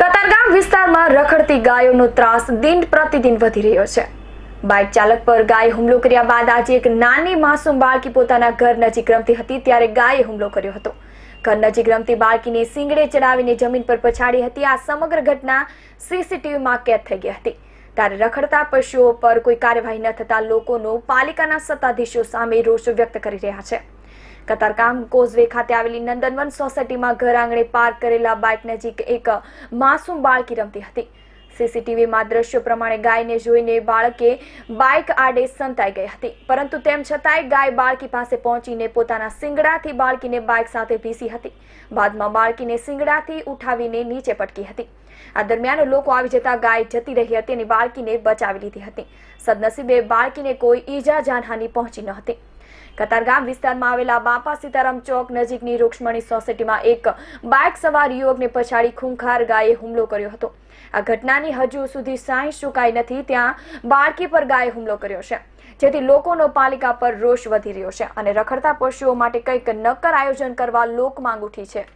કતારગામ વિસ્તારમાં રખડતી ગાયોનો ત્રાસ દિન પ્રતિદિન વધી રહ્યો છે. બાઇક ચાલક પર ગાય હુમલો કર્યા બાદ આજે એક નાની માસૂમ બાળકી પોતાના ઘર નજીક રમતી હતી, ત્યારે ગાયે હુમલો કર્યો હતો. ઘર નજીક રમતી બાળકીને સિંગડે ચડાવીને જમીન પર પછાડી હતી. આ સમગ્ર ઘટના સીસીટીવીમાં કેદ થઈ ગઈ હતી. ત્યારે રખડતા પશુઓ પર કોઈ કાર્યવાહી ન થતા લોકોનો પાલિકાના સત્તાધીશો સામે રોષ વ્યક્ત કરી રહ્યા છે. કતારગામ કોઝવે ખાતે આવેલી નંદનવન સોસાયટીમાં ઘર આંગણે પાર્ક કરેલા બાઇક નજીક એક માસૂમ બાળકી રમતી હતી. સીસીટીવીમાં દ્રશ્યો પ્રમાણે ગાયને જોઈને બાળકે બાઇક આડે સંતાઈ ગઈ હતી. પરંતુ તેમ છતાંય ગાય બાળકી પાસે પહોંચીને પોતાના સિંગડાથી બાળકીને બાઇક સાથે ભીસી હતી. બાદમાં બાળકીને સિંગડાથી ઉઠાવીને નીચે પટકી હતી. આ દરમિયાન લોકો આવી જતા ગાય જતી રહી હતી અને બાળકીને બચાવી લીધી હતી. સદનસીબે બાળકીને કોઈ ઈજા જાનહાની પહોંચી ન હતી. કતારગામ વિસ્તારમાં આવેલા બાપા સીતારામ ચોક નજીકની રૂક્ષ્મણી સોસાયટીમાં એક બાઇક સવાર યુવકને પછાડી ખૂંખાર ગાયે હુમલો કર્યો હતો. આ ઘટનાની હજુ સુધી સાંઈ સુકાઈ નથી, ત્યાં બાળકી પર ગાયે હુમલો કર્યો છે. જેથી લોકોનો પાલિકા પર રોષ વધી રહ્યો છે અને રખડતા પશુઓ માટે કંઈક નક્કર આયોજન કરવા લોક માંગ ઉઠી છે.